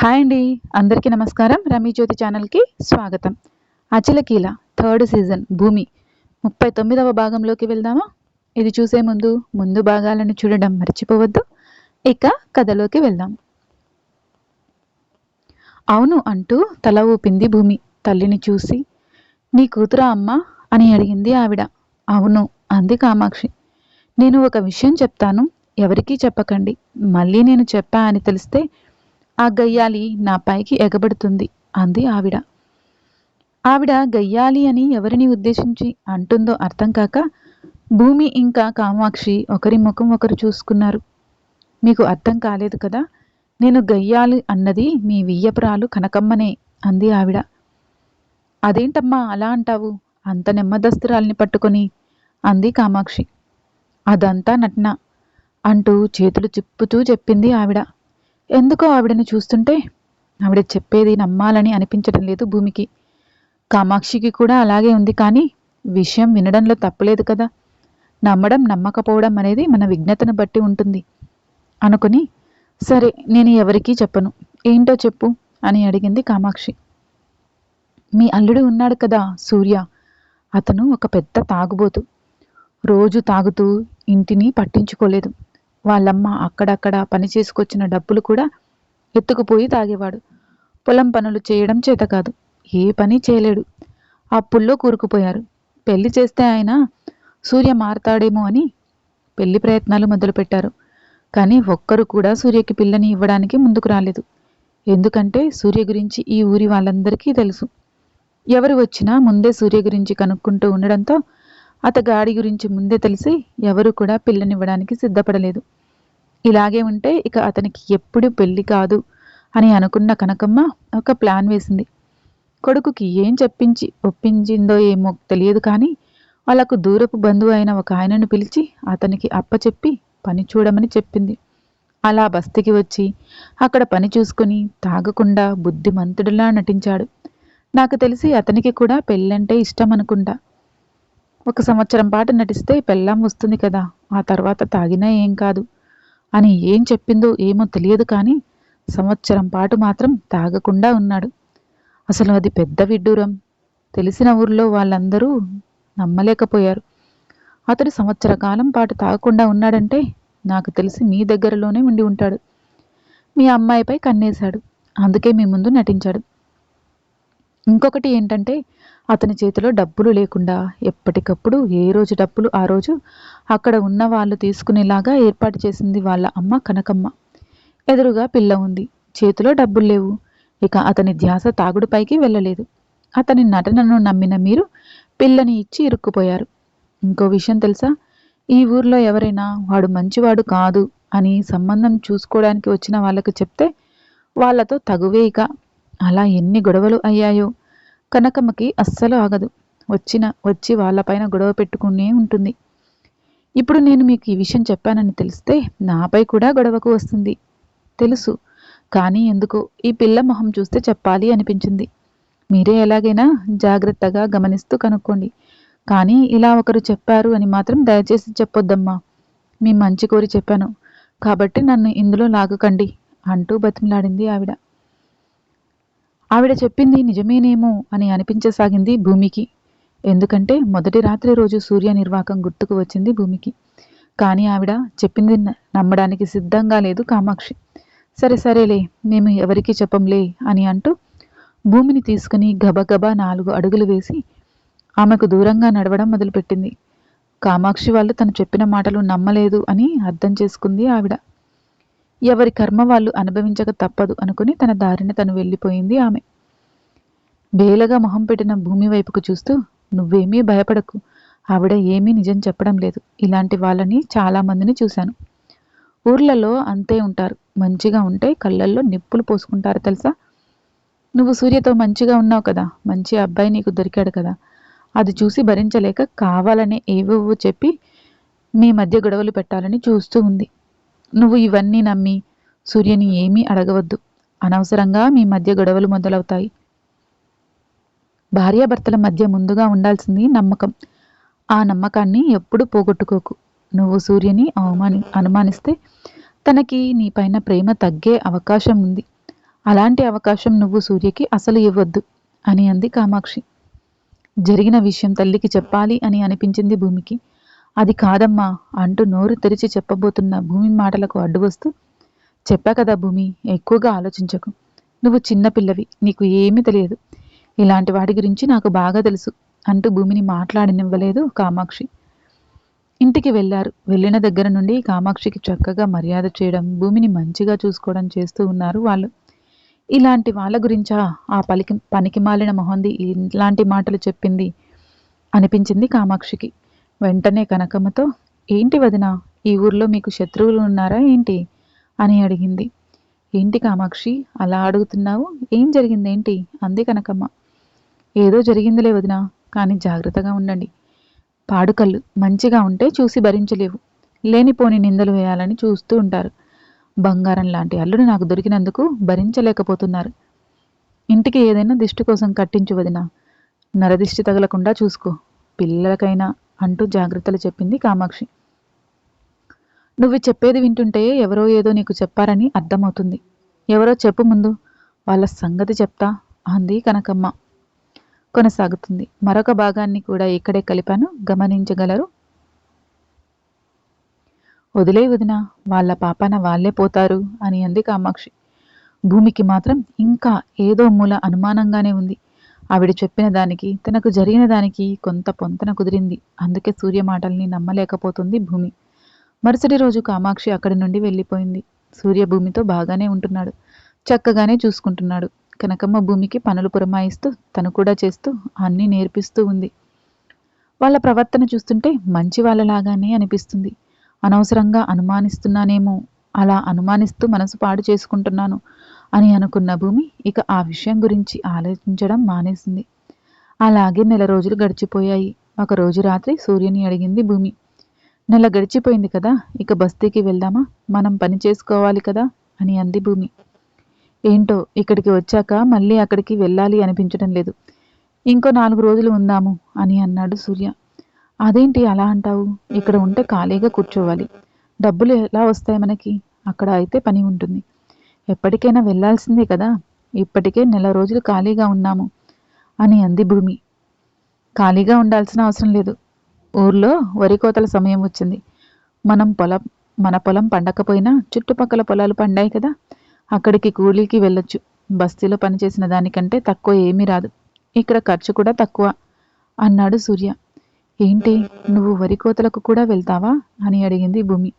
Hi అండి. అందరికీ నమస్కారం. రమీ జ్యోతి ఛానల్కి స్వాగతం. అచలకీల థర్డ్ సీజన్ భూమి ముప్పై తొమ్మిదవ భాగంలోకి వెళ్దామా? ఇది చూసే ముందు ముందు భాగాలను చూడడం మర్చిపోవద్దు. ఇక కథలోకి వెళ్దాం. అవును అంటూ తల ఊపింది భూమి. తల్లిని చూసి నీ కూతురా అమ్మ? అని అడిగింది ఆవిడ. అవును అంది కామాక్షి. నేను ఒక విషయం చెప్తాను. ఎవరికీ చెప్పకండి. మళ్ళీ నేను చెప్పా అని తెలిస్తే ఆ గయ్యాలి నా పైకి ఎగబడుతుంది అంది ఆవిడ. ఆవిడ గయ్యాలి అని ఎవరిని ఉద్దేశించి అంటుందో అర్థం కాక భూమి ఇంకా కామాక్షి ఒకరి ముఖం ఒకరు చూసుకున్నారు. మీకు అర్థం కాలేదు కదా? నేను గయ్యాలి అన్నది మీ వియ్యపురాలు కనకమ్మనే అంది ఆవిడ. అదేంటమ్మా అలా అంటావు? అంత నెమ్మదస్తురాల్ని పట్టుకొని అంది కామాక్షి. అదంతా నటన అంటూ చేతులు చిప్పుతూ చెప్పింది ఆవిడ. ఎందుకో ఆవిడని చూస్తుంటే ఆవిడ చెప్పేది నమ్మాలని అనిపించడం లేదు భూమికి. కామాక్షికి కూడా అలాగే ఉంది కానీ విషయం వినడంలో తప్పులేదు కదా. నమ్మడం నమ్మకపోవడం అనేది మన విజ్ఞతను బట్టి ఉంటుంది. అనుకుని సరే నేను ఎవరికీ చెప్పను. ఏంటో చెప్పు అని అడిగింది కామాక్షి. మీ అల్లుడు ఉన్నాడు కదా సూర్య. అతను ఒక పెద్ద తాగుబోతు. రోజు తాగుతూ ఇంటిని పట్టించుకోలేదు. వాళ్ళమ్మ అక్కడక్కడ పని చేసుకొచ్చిన డబ్బులు కూడా ఎత్తుకుపోయి తాగేవాడు. పొలం పనులు చేయడం చేత కాదు. ఏ పని చేయలేడు. అప్పుల్లో కూరుకుపోయారు. పెళ్ళి చేస్తే ఆయన సూర్య మారతాడేమో అని పెళ్ళి ప్రయత్నాలు మొదలుపెట్టారు. కానీ ఒక్కరు కూడా సూర్యకి పిల్లని ఇవ్వడానికి ముందుకు రాలేదు. ఎందుకంటే సూర్య గురించి ఈ ఊరి వాళ్ళందరికీ తెలుసు. ఎవరు వచ్చినా ముందే సూర్య గురించి కనుక్కుంటూ ఉండడంతో అతగాడి గురించి ముందే తెలిసి ఎవరు కూడా పిల్లనివ్వడానికి సిద్ధపడలేదు. ఇలాగే ఉంటే ఇక అతనికి ఎప్పుడు పెళ్ళి కాదు అని అనుకున్న కనకమ్మ ఒక ప్లాన్ వేసింది. కొడుకుకి ఏం చెప్పించి ఒప్పించిందో ఏమో తెలియదు కానీ వాళ్ళకు దూరపు బంధువు అయిన ఒక ఆయనను పిలిచి అతనికి అప్పచెప్పి పని చూడమని చెప్పింది. అలా బస్తీకి వచ్చి అక్కడ పని చూసుకుని తాగకుండా బుద్ధిమంతుడిలా నటించాడు. నాకు తెలిసి అతనికి కూడా పెళ్ళంటే ఇష్టం అనుకుంటా ఒక సంవత్సరం పాటు నటిస్తే పెళ్ళాం వస్తుంది కదా ఆ తర్వాత తాగినా ఏం కాదు. అని ఏం చెప్పిందో ఏమో తెలియదు కానీ సంవత్సరం పాటు మాత్రం తాగకుండా ఉన్నాడు. అసలు అది పెద్ద విడ్డూరం. తెలిసిన ఊర్లో వాళ్ళందరూ నమ్మలేకపోయారు. అతడు సంవత్సర కాలం పాటు తాగకుండా ఉన్నాడంటే నాకు తెలిసి మీ దగ్గరలోనే ఉండి ఉంటాడు. మీ అమ్మాయిపై కన్నేశాడు. అందుకే మీ ముందు నటించాడు. ఇంకొకటి ఏంటంటే అతని చేతిలో డబ్బులు లేకుండా ఎప్పటికప్పుడు ఏ రోజు డబ్బులు ఆ రోజు అక్కడ ఉన్న వాళ్ళు తీసుకునేలాగా ఏర్పాటు చేసింది వాళ్ళ అమ్మ కనకమ్మ. ఎదురుగా పిల్ల ఉంది. చేతిలో డబ్బులు లేవు. ఇక అతని ధ్యాస తాగుడుపైకి వెళ్ళలేదు. అతని నటనను నమ్మిన మీరు పిల్లని ఇచ్చి ఇరుక్కుపోయారు. ఇంకో విషయం తెలుసా? ఈ ఊర్లో ఎవరైనా వాడు మంచివాడు కాదు అని సంబంధం చూసుకోవడానికి వచ్చిన వాళ్ళకు చెప్తే వాళ్ళతో తగువే ఇక. అలా ఎన్ని గొడవలు అయ్యాయో. కనకమ్మకి అస్సలు ఆగదు. వచ్చిన వచ్చి వాళ్ళపైన గొడవ పెట్టుకునే ఉంటుంది. ఇప్పుడు నేను మీకు ఈ విషయం చెప్పానని తెలిస్తే నాపై కూడా గొడవకు వస్తుంది. తెలుసు. కానీ ఎందుకో ఈ పిల్ల మొహం చూస్తే చెప్పాలి అనిపించింది. మీరే ఎలాగైనా జాగ్రత్తగా గమనిస్తూ కనుక్కోండి. కానీ ఇలా ఒకరు చెప్పారు అని మాత్రం దయచేసి చెప్పొద్దమ్మా. మీ మంచి కోరి చెప్పాను. కాబట్టి నన్ను ఇందులో లాగకండి అంటూ బతిమలాడింది ఆవిడ. ఆవిడ చెప్పింది నిజమేనేమో అని అనిపించసాగింది భూమికి. ఎందుకంటే మొదటి రాత్రి రోజు సూర్య నిర్వాకం గుర్తుకు వచ్చింది భూమికి. కానీ ఆవిడ చెప్పింది నమ్మడానికి సిద్ధంగా లేదు కామాక్షి. సరే సరేలే మేము ఎవరికీ చెప్పంలే అని అంటూ భూమిని తీసుకుని గబగబా నాలుగు అడుగులు వేసి ఆమెకు దూరంగా నడవడం మొదలుపెట్టింది. కామాక్షి వాళ్ళు తను చెప్పిన మాటలు నమ్మలేదు అని అర్థం చేసుకుంది ఆవిడ. ఎవరి కర్మ వాళ్ళు అనుభవించక తప్పదు అనుకుని తన దారిని తను వెళ్ళిపోయింది ఆమె. బేలగా మొహం పెట్టిన భూమి వైపుకు చూస్తూ నువ్వేమీ భయపడకు. ఆవిడ ఏమీ నిజం చెప్పడం లేదు. ఇలాంటి వాళ్ళని చాలామందిని చూశాను. ఊర్లలో అంతే ఉంటారు. మంచిగా ఉంటే కళ్ళల్లో నిప్పులు పోసుకుంటారు తెలుసా? నువ్వు సూర్యతో మంచిగా ఉన్నావు కదా. మంచి అబ్బాయి నీకు దొరికాడు కదా. అది చూసి భరించలేక కావాలనే ఏవేవో చెప్పి మీ మధ్య గొడవలు పెట్టాలని చూస్తూ ఉంది. నువ్వు ఇవన్నీ నమ్మి సూర్యని ఏమీ అడగవద్దు. అనవసరంగా మీ మధ్య గొడవలు మొదలవుతాయి. భార్యాభర్తల మధ్య ముందుగా ఉండాల్సింది నమ్మకం. ఆ నమ్మకాన్ని ఎప్పుడు పోగొట్టుకోకు. నువ్వు సూర్యని అవమాని అనుమానిస్తే తనకి నీపైన ప్రేమ తగ్గే అవకాశం ఉంది. అలాంటి అవకాశం నువ్వు సూర్యకి అసలు ఇవ్వద్దు అని అంది కామాక్షి. జరిగిన విషయం తల్లికి చెప్పాలి అని అనిపించింది భూమికి. అది కాదమ్మా అంటూ నోరు తెరిచి చెప్పబోతున్న భూమి మాటలకు అడ్డు వస్తూ చెప్పా కదా భూమి ఎక్కువగా ఆలోచించకు. నువ్వు చిన్నపిల్లవి నీకు ఏమీ తెలియదు. ఇలాంటి వాడి గురించి నాకు బాగా తెలుసు అంటూ భూమిని మాట్లాడనివ్వలేదు కామాక్షి. ఇంటికి వెళ్ళారు. వెళ్ళిన దగ్గర నుండి కామాక్షికి చక్కగా మర్యాద చేయడం భూమిని మంచిగా చూసుకోవడం చేస్తూ ఉన్నారు వాళ్ళు. ఇలాంటి వాళ్ళ గురించా? ఆ పలికి పనికి మాలిన మొహంది ఇలాంటి మాటలు చెప్పింది? అనిపించింది కామాక్షికి. వెంటనే కనకమ్మతో ఏంటి వదిన ఈ ఊర్లో మీకు శత్రువులు ఉన్నారా ఏంటి? అని అడిగింది. ఏంటి కామాక్షి అలా అడుగుతున్నావు? ఏం జరిగిందేంటి? అంది కనకమ్మ. ఏదో జరిగిందిలే వదిన కానీ జాగ్రత్తగా ఉండండి. పాడుకళ్ళు మంచిగా ఉంటే చూసి భరించలేవు. లేనిపోని నిందలు వేయాలని చూస్తూ ఉంటారు. బంగారం లాంటి అల్లుడు నాకు దొరికినందుకు భరించలేకపోతున్నారు. ఇంటికి ఏదైనా దిష్టి కోసం కట్టించు వదిన. నరదిష్టి తగలకుండా చూసుకో. పిల్లలకైనా అంటూ జాగ్రత్తలు చెప్పింది కామాక్షి. నువ్వు చెప్పేది వింటుంటే ఎవరో ఏదో నీకు చెప్పారని అర్థమవుతుంది. ఎవరో చెప్పు ముందు. వాళ్ళ సంగతి చెప్తా అంది కనకమ్మ. కొనసాగుతుంది. మరొక భాగాన్ని కూడా ఇక్కడే కలిపాను. గమనించగలరు? వదిలే వదిన. వాళ్ళ పాపాన వాళ్ళే పోతారు అని అంది కామాక్షి. భూమికి మాత్రం ఇంకా ఏదో మూల అనుమానంగానే ఉంది. ఆవిడ చెప్పిన దానికి తనకు జరిగిన దానికి కొంత పొంతన కుదిరింది. అందుకే సూర్య మాటల్ని నమ్మలేకపోతుంది భూమి. మరుసటి రోజు కామాక్షి అక్కడి నుండి వెళ్ళిపోయింది. సూర్య భూమితో బాగానే ఉంటున్నాడు. చక్కగానే చూసుకుంటున్నాడు. కనకమ్మ భూమికి పనులు పురమాయిస్తూ తను కూడా చేస్తూ అన్నీ నేర్పిస్తూ ఉంది. వాళ్ళ ప్రవర్తన చూస్తుంటే మంచి వాళ్ళలాగానే అనిపిస్తుంది. అనవసరంగా అనుమానిస్తున్నానేమో అలా అనుమానిస్తూ మనసు పాడు చేసుకుంటున్నాను. అని అనుకున్న భూమి ఇక ఆ విషయం గురించి ఆలోచించడం మానేసింది. అలాగే నెల రోజులు గడిచిపోయాయి. ఒక రోజు రాత్రి సూర్యుని అడిగింది భూమి. నెల గడిచిపోయింది కదా ఇక బస్తీకి వెళ్దామా? మనం పని చేసుకోవాలి కదా? అని అంది భూమి. ఏంటో ఇక్కడికి వచ్చాక మళ్ళీ అక్కడికి వెళ్ళాలి అనిపించడం లేదు. ఇంకో నాలుగు రోజులు ఉందాము అని అన్నాడు సూర్య. అదేంటి అలా అంటావు? ఇక్కడ ఉంటే ఖాళీగా కూర్చోవాలి. డబ్బులు ఎలా వస్తాయి మనకి? అక్కడ అయితే పని ఉంటుంది. ఎప్పటికైనా వెళ్ళాల్సిందే కదా. ఇప్పటికే నెల రోజులు ఖాళీగా ఉన్నాము అని అంది భూమి. ఖాళీగా ఉండాల్సిన అవసరం లేదు. ఊర్లో వరి కోతల సమయం వచ్చింది. మనం పొలం మన పొలం పండకపోయినా చుట్టుపక్కల పొలాలు పండాయి కదా. అక్కడికి కూలీకి వెళ్ళొచ్చు. బస్తీలో పనిచేసిన దానికంటే తక్కువ ఏమీ రాదు. ఇక్కడ ఖర్చు కూడా తక్కువ అన్నాడు సూర్య. ఏంటి నువ్వు వరి కోతలకు కూడా వెళ్తావా అని అడిగింది భూమి.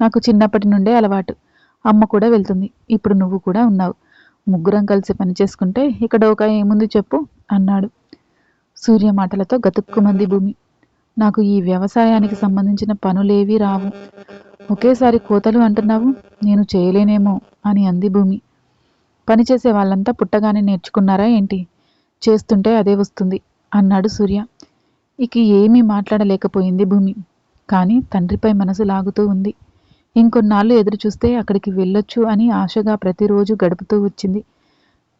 నాకు చిన్నప్పటి నుండే అలవాటు. అమ్మ కూడా వెళ్తుంది. ఇప్పుడు నువ్వు కూడా ఉన్నావు. ముగ్గురం కలిసి పని చేసుకుంటే ఇక్కడ ఒక ఏముంది చెప్పు అన్నాడు. సూర్య మాటలతో గతుక్కుమంది భూమి. నాకు ఈ వ్యవసాయానికి సంబంధించిన పనులేవీ రావు. ఒకేసారి కోతలు అంటున్నావు నేను చేయలేనేమో అని అంది భూమి. పనిచేసే వాళ్ళంతా పుట్టగానే నేర్చుకున్నారా ఏంటి? చేస్తుంటే అదే వస్తుంది అన్నాడు సూర్య. ఇక ఏమీ మాట్లాడలేకపోయింది భూమి. కానీ తండ్రిపై మనసు లాగుతూ ఉంది. ఇంకొన్నాళ్ళు ఎదురు చూస్తే అక్కడికి వెళ్ళొచ్చు అని ఆశగా ప్రతిరోజు గడుపుతూ వచ్చింది.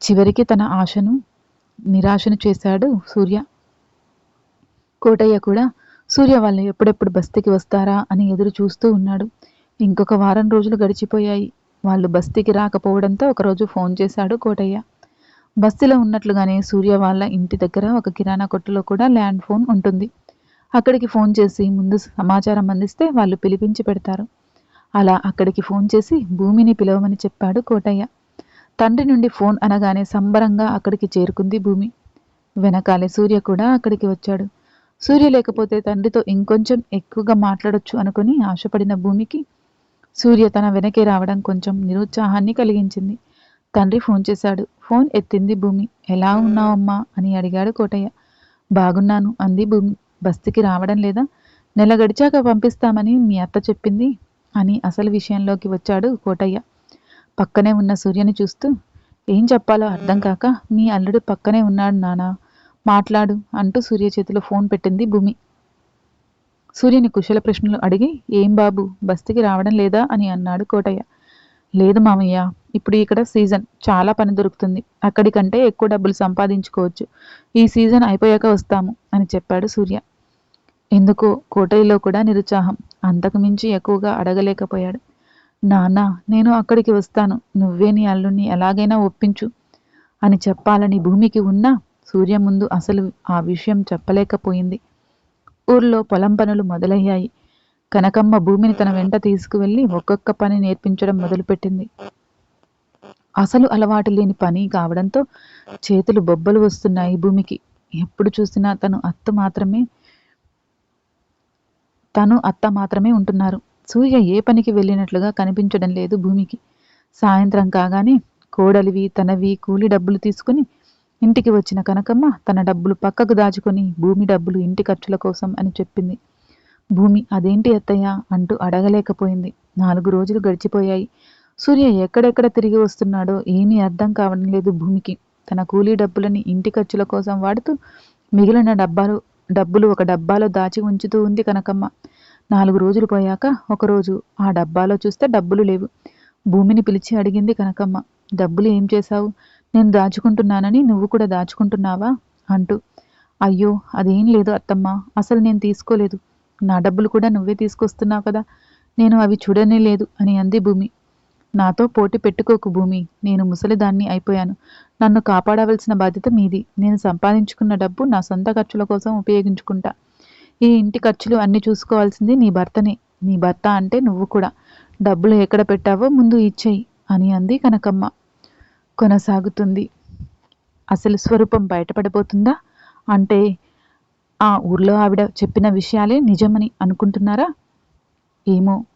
చివరికి తన ఆశను నిరాశను చేశాడు సూర్య. కోటయ్య కూడా సూర్య వాళ్ళు ఎప్పుడెప్పుడు బస్తీకి వస్తారా? అని ఎదురు చూస్తూ ఉన్నాడు. ఇంకొక వారం రోజులు గడిచిపోయాయి. వాళ్ళు బస్తీకి రాకపోవడంతో ఒకరోజు ఫోన్ చేశాడు కోటయ్య. బస్తీలో ఉన్నట్లుగానే సూర్య వాళ్ళ ఇంటి దగ్గర ఒక కిరాణా కొట్టులో కూడా ల్యాండ్ ఫోన్ ఉంటుంది. అక్కడికి ఫోన్ చేసి ముందు సమాచారం అందిస్తే వాళ్ళు పిలిపించి పెడతారు. అలా అక్కడికి ఫోన్ చేసి భూమిని పిలవమని చెప్పాడు కోటయ్య. తండ్రి నుండి ఫోన్ అనగానే సంబరంగా అక్కడికి చేరుకుంది భూమి. వెనకాలే సూర్య కూడా అక్కడికి వచ్చాడు. సూర్య లేకపోతే తండ్రితో ఇంకొంచెం ఎక్కువగా మాట్లాడొచ్చు అనుకుని ఆశపడిన భూమికి సూర్య తన వెనకే రావడం కొంచెం నిరుత్సాహాన్ని కలిగించింది. తండ్రి ఫోన్ చేశాడు. ఫోన్ ఎత్తింది భూమి. ఎలా ఉన్నావమ్మా అని అడిగాడు కోటయ్య. బాగున్నాను అంది భూమి. బస్తికి రావడం లేదా? నెల గడిచాక పంపిస్తామని మీ అత్త చెప్పింది. అని అసలు విషయంలోకి వచ్చాడు కోటయ్య. పక్కనే ఉన్న సూర్యని చూస్తూ ఏం చెప్పాలో అర్థం కాక మీ అల్లుడు పక్కనే ఉన్నాడు నానా మాట్లాడు అంటూ సూర్య చేతిలో ఫోన్ పెట్టింది భూమి. సూర్యుని కుశల ప్రశ్నలు అడిగి ఏం బాబు బస్తికి రావడం లేదా? అని అన్నాడు కోటయ్య. లేదు మామయ్య ఇప్పుడు ఇక్కడ సీజన్ చాలా పని దొరుకుతుంది. అక్కడికంటే ఎక్కువ డబ్బులు సంపాదించుకోవచ్చు. ఈ సీజన్ అయిపోయాక వస్తాము అని చెప్పాడు సూర్య. ఎందుకో కోటయ్యలో కూడా నిరుత్సాహం. అంతకు మించి ఎక్కువగా అడగలేకపోయాడు. నాన్న నేను అక్కడికి వస్తాను. నువ్వే నీ అల్లుణ్ణి ఎలాగైనా ఒప్పించు. అని చెప్పాలని భూమికి ఉన్నా సూర్య ముందు అసలు ఆ విషయం చెప్పలేకపోయింది. ఊర్లో పొలం పనులు మొదలయ్యాయి. కనకమ్మ భూమిని తన వెంట తీసుకువెళ్ళి ఒక్కొక్క పని నేర్పించడం మొదలుపెట్టింది. అసలు అలవాటు లేని పని కావడంతో చేతులు బొబ్బలు వస్తున్నాయి భూమికి. ఎప్పుడు చూసినా తను అత్త మాత్రమే తను అత్త మాత్రమే ఉంటున్నారు. సూర్య ఏ పనికి వెళ్ళినట్లుగా కనిపించడం లేదు భూమికి. సాయంత్రం కాగానే కోడలివి తనవి కూలి డబ్బులు తీసుకుని ఇంటికి వచ్చిన కనకమ్మ తన డబ్బులు పక్కకు దాచుకొని భూమి డబ్బులు ఇంటి ఖర్చుల కోసం అని చెప్పింది. భూమి అదేంటి అత్తయ్య? అంటూ అడగలేకపోయింది. నాలుగు రోజులు గడిచిపోయాయి. సూర్య ఎక్కడెక్కడ తిరిగి వస్తున్నాడో ఏమీ అర్థం కావడం లేదు భూమికి. తన కూలీ డబ్బులని ఇంటి ఖర్చుల కోసం వాడుతూ మిగిలిన డబ్బాలు డబ్బులు ఒక డబ్బాలో దాచి ఉంచుతూ ఉంది కనకమ్మ. నాలుగు రోజులు పోయాక ఒకరోజు ఆ డబ్బాలో చూస్తే డబ్బులు లేవు. భూమిని పిలిచి అడిగింది కనకమ్మ. డబ్బులు ఏం చేశావు? నేను దాచుకుంటున్నానని నువ్వు కూడా దాచుకుంటున్నావా? అంటూ అయ్యో అదేం లేదు అత్తమ్మ. అసలు నేను తీసుకోలేదు. నా డబ్బులు కూడా నువ్వే తీసుకొస్తున్నావు కదా. నేను అవి చూడనే లేదు అని అంది భూమి. నాతో పోటీ పెట్టుకోకు భూమి. నేను ముసలిదాన్ని అయిపోయాను. నన్ను కాపాడవలసిన బాధ్యత మీది. నేను సంపాదించుకున్న డబ్బు నా సొంత ఖర్చుల కోసం ఉపయోగించుకుంటా. ఈ ఇంటి ఖర్చులు అన్ని చూసుకోవాల్సింది నీ భర్తనే. నీ భర్త అంటే నువ్వు కూడా. డబ్బులు ఎక్కడ పెట్టావో ముందు ఇచ్చేయి అని అంది కనకమ్మ. కొనసాగుతుంది. అసలు స్వరూపం బయటపడిపోతుందా అంటే ఆ ఊర్లో ఆవిడ చెప్పిన విషయాలే నిజమని అనుకుంటున్నారా? ఏమో.